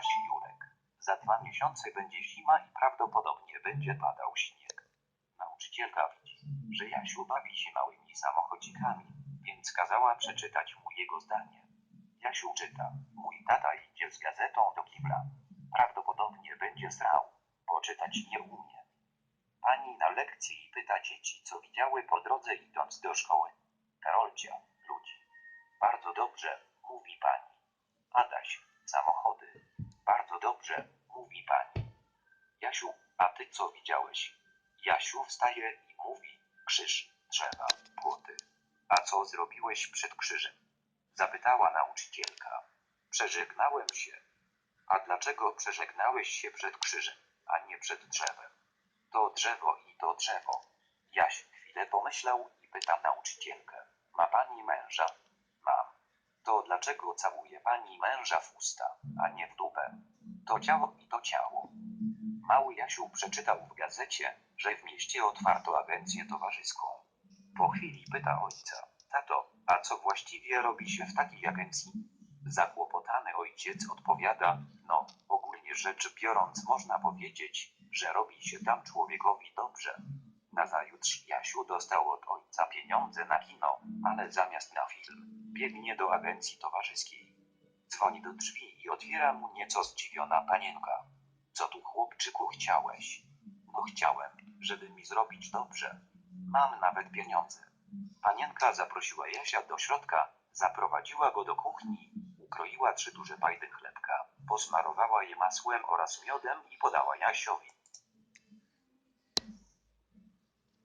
się Jurek. Za dwa miesiące będzie zima i prawdopodobnie będzie padał śnieg. Nauczycielka widzi, że Jasiu bawi się małymi samochodzikami, więc kazała przeczytać mu jego zdanie. Jasiu czyta. Mój tata idzie z gazetą do kibla. Prawdopodobnie będzie srał. Poczytać nie umie. Pani na lekcji pyta dzieci, co widziały po drodze idąc do szkoły. Karolcia, ludzi. Bardzo dobrze, mówi pani. Adaś, samochody. Bardzo dobrze, mówi pani. Jasiu, a ty co widziałeś? Jasiu wstaje i mówi, krzyż, drzewa, płoty. A co zrobiłeś przed krzyżem? Zapytała nauczycielka. Przeżegnałem się. A dlaczego przeżegnałeś się przed krzyżem, a nie przed drzewem? To drzewo i to drzewo. Jaś chwilę pomyślał i pyta nauczycielkę. Ma pani męża? Mam. To dlaczego całuje pani męża w usta, a nie w dupę? To ciało i to ciało. Mały Jasiu przeczytał w gazecie, że w mieście otwarto agencję towarzyską. Po chwili pyta ojca. Tato, a co właściwie robi się w takiej agencji? Zakłopotany ojciec odpowiada, no, ogólnie rzecz biorąc można powiedzieć, że robi się tam człowiekowi dobrze. Nazajutrz Jasiu dostał od ojca pieniądze na kino, ale zamiast na film, biegnie do agencji towarzyskiej. Dzwoni do drzwi i otwiera mu nieco zdziwiona panienka. Chłopczyku chciałeś? No chciałem, żeby mi zrobić dobrze. Mam nawet pieniądze. Panienka zaprosiła Jasia do środka, zaprowadziła go do kuchni, ukroiła trzy duże pajdy chlebka, posmarowała je masłem oraz miodem i podała Jasiowi.